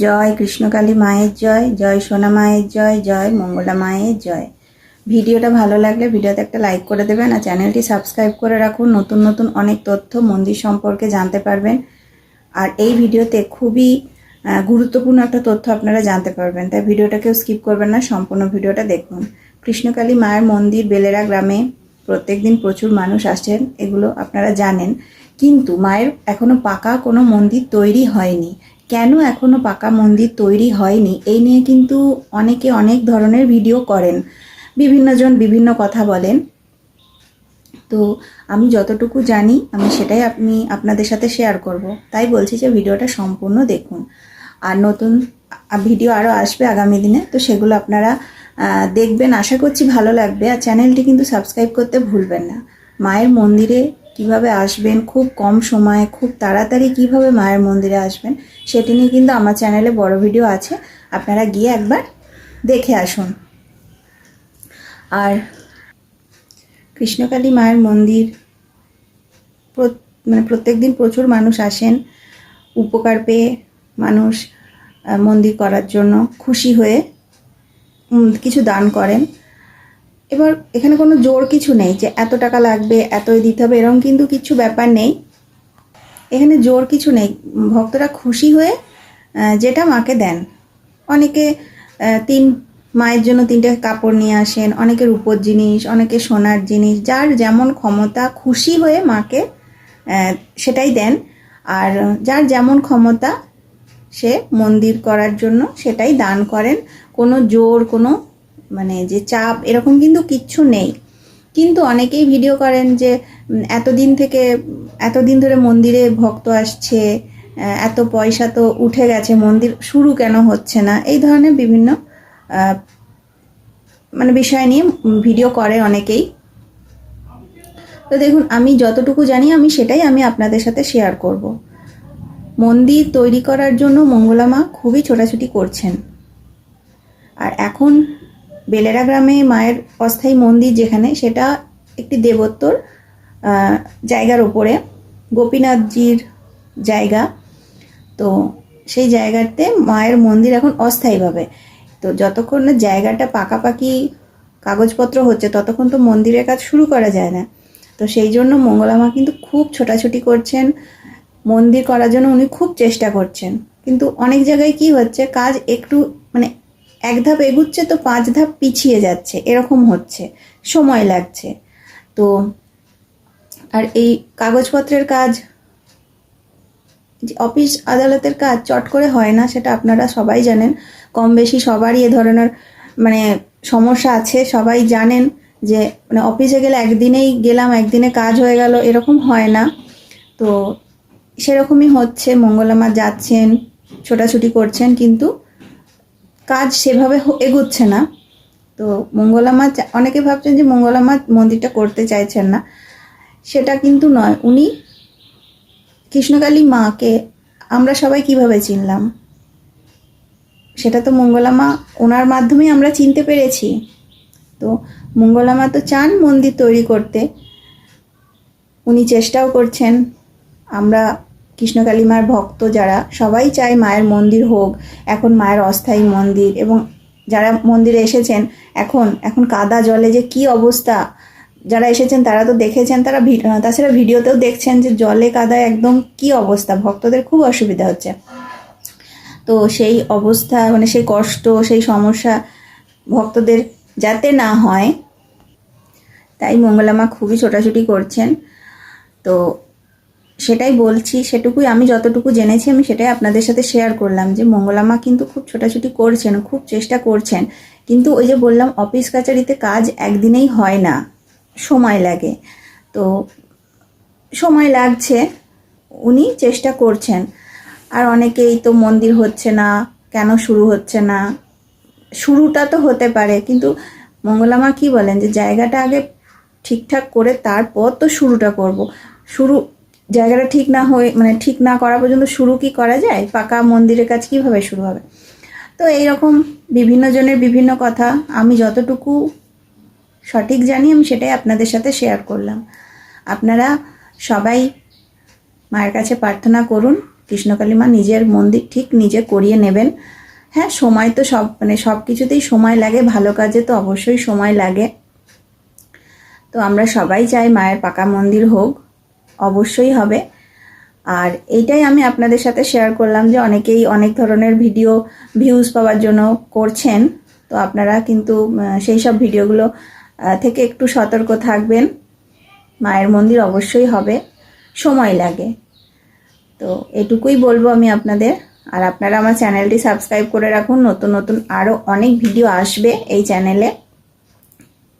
জয় কৃষ্ণকালী মায়ের জয় জয় সোনা মায়ের জয় জয় মঙ্গলা মায়ের জয়। ভিডিওটা ভালো লাগলে ভিডিওতে একটা লাইক করে দেবেন আর চ্যানেলটি সাবস্ক্রাইব করে রাখুন। নতুন নতুন অনেক তথ্য, মন্দির সম্পর্কে জানতে পারবেন। আর এই ভিডিওতে খুবই গুরুত্বপূর্ণ একটা তথ্য আপনারা জানতে পারবেন। তাই ভিডিওটা কেউ স্কিপ করবেন না, সম্পূর্ণ ভিডিওটা দেখুন। কৃষ্ণকালী মায়ের মন্দির বেলেরা গ্রামে প্রত্যেকদিন প্রচুর মানুষ আসেন এগুলো আপনারা জানেন। কিন্তু মায়ের এখনও পাকা কোনো মন্দির তৈরি হয়নি। কেন এখনও পাকা মন্দির তৈরি হয়নি? এই নিয়ে কিন্তু অনেকে অনেক ধরনের ভিডিও করেন। বিভিন্নজন বিভিন্ন কথা বলেন। তো আমি যতটুকু জানি, আমি সেটাই আপনি, আপনাদের সাথে শেয়ার করব। তাই বলছি যে ভিডিওটা সম্পূর্ণ দেখুন। আর নতুন ভিডিও আরও আসবে আগামী দিনে, তো সেগুলো আপনারা দেখবেন। আশা করছি ভালো লাগবে। আর চ্যানেলটি কিন্তু সাবস্ক্রাইব করতে ভুলবেন না। মায়ের মন্দিরে কীভাবে আসবেন, খুব কম সময়ে, খুব তাড়াতাড়ি কীভাবে মায়ের মন্দিরে আসবেন, সেটি নিয়ে কিন্তু আমার চ্যানেলে বড় ভিডিও আছে। আপনারা গিয়ে একবার দেখে আসুন। আর কৃষ্ণকালী মায়ের মন্দির মানে প্রত্যেক দিন প্রচুর মানুষ আসেন, উপকার পেয়ে মানুষ মন্দির করার জন্য খুশি হয়ে কিছু দান করেন। এবার এখানে কোনো জোর কিছু নেই যে এত টাকা লাগবে, এতই দিতে হবে, এরকম কিন্তু কিছু ব্যাপার নেই। এখানে জোর কিছু নেই। ভক্তরা খুশি হয়ে যেটা মাকে দেন। অনেকে তিন মায়ের জন্য তিনটে কাপড় নিয়ে আসেন, অনেকের রূপোর জিনিস, অনেকে সোনার জিনিস, যার যেমন ক্ষমতা, খুশি হয়ে মাকে সেটাই দেন। আর যার যেমন ক্ষমতা, সে মন্দির করার জন্য সেটাই দান করেন। কোনো জোর, কোনো মানে যে চাপ, এরকম কিন্তু কিচ্ছু নেই। কিন্তু অনেকেই ভিডিও করেন যে এতদিন থেকে, এতদিন ধরে মন্দিরে ভক্ত আসছে এত পয়সা তো উঠে গেছে, মন্দির শুরু কেন হচ্ছে না? এই ধরনের বিভিন্ন মানে বিষয় নিয়ে ভিডিও করে অনেকেই। তো দেখুন, আমি যতটুকু জানি, আমি সেটাই আমি আপনাদের সাথে শেয়ার করব। মন্দির তৈরি করার জন্য মঙ্গলা মা খুবই ছোটাছুটি করছেন। আর এখন বেলেরা গ্রামে মায়ের অস্থায়ী মন্দির যেখানে, সেটা একটি দেবত্বর জায়গার ওপরে, গোপীনাথজির জায়গা। তো সেই জায়গাতে মায়ের মন্দির এখন অস্থায়ীভাবে। তো যতক্ষণ না জায়গাটা পাকাপাকি কাগজপত্র হচ্ছে, ততক্ষণ তো মন্দিরের কাজ শুরু করা যায় না। তো সেই জন্য মঙ্গলামা কিন্তু খুব ছোটাছুটি করছেন। মন্দির করার জন্য উনি খুব চেষ্টা করছেন। কিন্তু অনেক জায়গায় কি হচ্ছে, কাজ একটু মানে এক ধাপ এগুচ্ছে তো পাঁচ ধাপ পিছিয়ে যাচ্ছে, এরকম হচ্ছে, সময় লাগছে। তো, আর এই কাগজপত্রের কাজ অফিস আদালতের কাজ চট করে হয় না, সেটা আপনারা সবাই জানেন। কম বেশি সবারই এ ধরনের মানে সমস্যা আছে, সবাই জানেন যে মানে অফিসে গেলে একদিনেই গেলাম, একদিনে কাজ হয়ে গেল, এরকম হয় না। তো, সেরকমই হচ্ছে, মঙ্গলামা যাচ্ছেন, ছোটাছুটি করছেন, কিন্তু কাজ সেভাবে এগোচ্ছে না। তো মঙ্গলামা চা- অনেকে ভাবছেন যে মঙ্গলামা মন্দিরটা করতে চাইছেন না। সেটা কিন্তু নয়। উনি কৃষ্ণকালী মাকে আমরা সবাই কীভাবে চিনলাম? সেটা তো মঙ্গলামা ওনার মাধ্যমেই আমরা চিনতে পেরেছি। তো মঙ্গলামা তো চান মন্দির তৈরি করতে। উনি চেষ্টাও করছেন। আমরা কৃষ্ণকালী মার ভক্ত যারা, সবাই চায় মায়ের মন্দির হোক, এখন মায়ের অস্থায়ী মন্দির এবং যারা মন্দিরে এসেছেন, এখন এখন কাদা জলে যে কি অবস্থা? যারা এসেছেন তারা তো দেখেছেন, তারা তাছাড়া ভিডিওতেও দেখছেন যে জলে কাদায় একদম কি অবস্থা, ভক্তদের খুব অসুবিধা হচ্ছে। তো সেই অবস্থা মানে সেই কষ্ট, সেই সমস্যা ভক্তদের যাতে না হয়, তাই মঙ্গলামা খুবই ছোটাছুটি করছেন। তো সেটাই বলছি, সেটুকুই আমি যতটুকু জেনেছি আমি সেটাই আপনাদের সাথে শেয়ার করলাম যে মঙ্গলামা কিন্তু খুব ছোটাছুটি করছেন, খুব চেষ্টা করছেন। কিন্তু ওই যে বললাম অফিস কাচারিতে কাজ একদিনেই হয় না, সময় লাগে। তো সময় লাগছে, উনি চেষ্টা করছেন। আর অনেকেই তো মন্দির হচ্ছে না, কেন শুরু হচ্ছে না? শুরুটা তো হতে পারে, কিন্তু মঙ্গলামা কি বলেন যে, জায়গাটা আগে ঠিকঠাক করে তারপর তো শুরুটা করব। শুরু জায়গাটা ঠিক না হয়ে মানে ঠিক না করা পর্যন্ত শুরু কি করা যায়? পাকা মন্দিরের কাজ কীভাবে শুরু হবে? তো এইরকম বিভিন্ন জনের বিভিন্ন কথা। আমি যতটুকু সঠিক জানি, আমি সেটাই আপনাদের সাথে শেয়ার করলাম। আপনারা সবাই মায়ের কাছে প্রার্থনা করুন। কৃষ্ণকালী মা নিজের মন্দির ঠিক নিজে করিয়ে নেবেন। হ্যাঁ সময় তো সব মানে সব কিছুতেই সময় লাগে, ভালো কাজে তো অবশ্যই সময় লাগে। তো আমরা সবাই চাই মায়ের পাকা মন্দির হোক। অবশ্যই হবে। আর এইটাই আমি আপনাদের সাথে শেয়ার করলাম যে অনেকেই অনেক ধরনের ভিডিও ভিউজ পাওয়ার জন্য করছেন। তো আপনারা কিন্তু সেই সব ভিডিওগুলো থেকে একটু সতর্ক থাকবেন। মায়ের মন্দির অবশ্যই হবে। সময় লাগে। তো এটুকুই বলব আমি আপনাদের। আর আপনারা আমার চ্যানেলটি সাবস্ক্রাইব করে রাখুন। নতুন নতুন আরও অনেক ভিডিও আসবে এই চ্যানেলে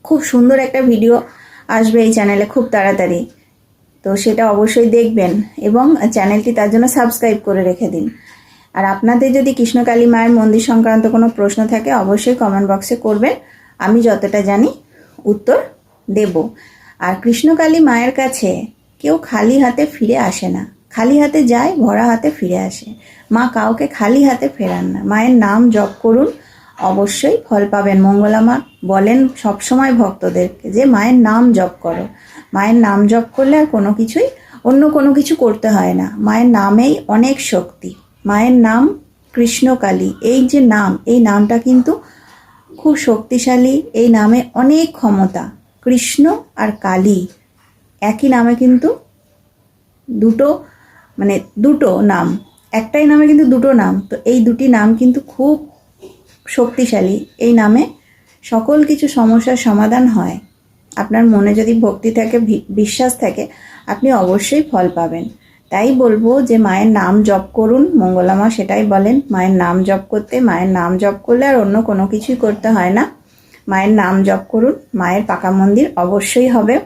খুব সুন্দর একটা ভিডিও আসবে এই চ্যানেলে খুব তাড়াতাড়ি। তো সেটা অবশ্যই দেখবেন এবং চ্যানেলটি তার জন্য সাবস্ক্রাইব করে রেখে দিন। আর আপনাদের যদি কৃষ্ণকালী মায়ের মন্দির সংক্রান্ত কোনো প্রশ্ন থাকে, অবশ্যই কমেন্ট বক্সে করবেন। আমি যতটা জানি উত্তর দেব। আর কৃষ্ণকালী মায়ের কাছে কেউ খালি হাতে ফিরে আসে না। খালি হাতে যায়, ভরা হাতে ফিরে আসে। মা কাউকে খালি হাতে ফেরান না। মায়ের নাম জপ করুন, অবশ্যই ফল পাবেন। মঙ্গলা মা বলেন সবসময় ভক্তদেরকে যে, মায়ের নাম জপ করো। মায়ের নাম জপ করলে আর কোনো কিছুই, অন্য কোনো কিছু করতে হয় না। মায়ের নামেই অনেক শক্তি। মায়ের নাম কৃষ্ণকালী। এই যে নাম, এই নামটা কিন্তু খুব শক্তিশালী। এই নামে অনেক ক্ষমতা। কৃষ্ণ আর কালী একই নামে কিন্তু দুটো মানে দুটো নাম। একটাই নামে কিন্তু দুটো নাম। তো এই দুটি নাম কিন্তু খুব শক্তিশালী। এই নামে সকল কিছু সমস্যার সমাধান হয়। আপনার মনে যদি ভক্তি থাকে বিশ্বাস থাকে, আপনি অবশ্যই ফল পাবেন। তাই বলব যে, মায়ের নাম জপ করুন, মঙ্গলামা সেটাই বলেন, মায়ের নাম জপ করতে, মায়ের নাম জপ করলে আর অন্য কোনো কিছুই করতে হয় না। মায়ের নাম জপ করুন, মায়ের পাকা মন্দির অবশ্যই হবে।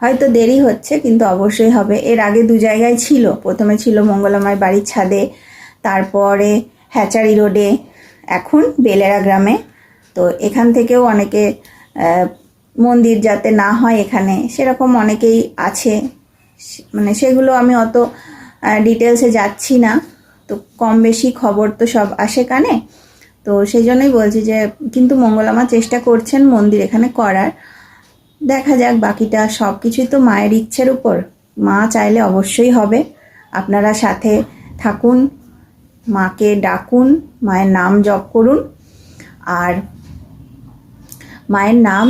হয়তো দেরি হচ্ছে, কিন্তু অবশ্যই হবে। এর আগে দু জায়গায় ছিল। প্রথমে ছিল মঙ্গলামার বাড়ির ছাদে, তারপরে হ্যাচারি রোডে, এখন বেলেরা গ্রামে। তো এখান থেকেও অনেকে মন্দির যাতে না হয় এখানে, সেরকম অনেকেই আছে। মানে সেগুলো আমি অত ডিটেলসে যাচ্ছি না। তো কম বেশি খবর তো সব আসে কানে। তো সেই জন্যই বলছি যে, কিন্তু মঙ্গলামা চেষ্টা করছেন মন্দির এখানে করার। দেখা যাক বাকিটা সব কিছুই তো মায়ের ইচ্ছের উপর। মা চাইলে অবশ্যই হবে। আপনারা সাথে থাকুন, মাকে ডাকুন, মায়ের নাম জপ করুন। আর মায়ের নাম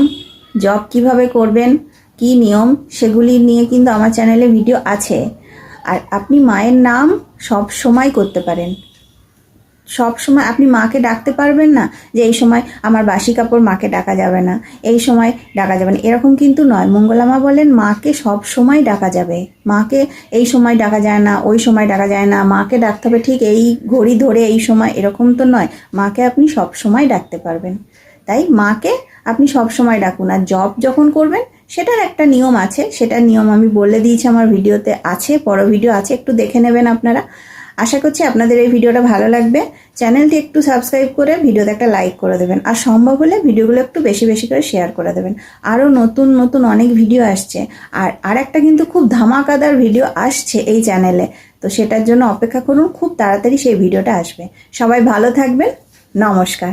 জপ কীভাবে করবেন, কি নিয়ম, সেগুলি নিয়ে কিন্তু আমার চ্যানেলে ভিডিও আছে। আর আপনি মায়ের নাম সব সময় করতে পারেন। সব সময় আপনি মাকে ডাকতে পারবেন না যে এই সময় আমার বাসি কাপড় মাকে ডাকা যাবে না, এই সময় ডাকা যাবে না। এরকম কিন্তু নয়। মঙ্গলামা বলেন, মাকে সব সময় ডাকা যাবে। মাকে এই সময় ডাকা যায় না, ওই সময় ডাকা যায় না। মাকে ডাকতে হবে ঠিক এই ঘড়ি ধরে, এই সময়। এরকম তো নয়। মাকে আপনি সব সময় ডাকতে পারবেন। তাই মাকে আপনি সব সময় ডাকুন। আর জব যখন করবেন, সেটার একটা নিয়ম আছে। সেটার নিয়ম আমি বলে দিয়েছি আমার ভিডিওতে আছে বড় ভিডিও আছে, একটু দেখে নেবেন আপনারা। আশা করছি আপনাদের এই ভিডিওটা ভালো লাগবে। চ্যানেলটি একটু সাবস্ক্রাইব করে ভিডিওতে একটা লাইক করে দেবেন। আর সম্ভব হলে ভিডিওগুলো একটু বেশি বেশি করে শেয়ার করে দেবেন। আরও নতুন নতুন অনেক ভিডিও আসছে। আর আর একটা কিন্তু খুব ধামাকাদার ভিডিও আসছে এই চ্যানেলে তো সেটার জন্য অপেক্ষা করুন, খুব তাড়াতাড়ি সেই ভিডিওটা আসবে। সবাই ভালো থাকবেন। নমস্কার।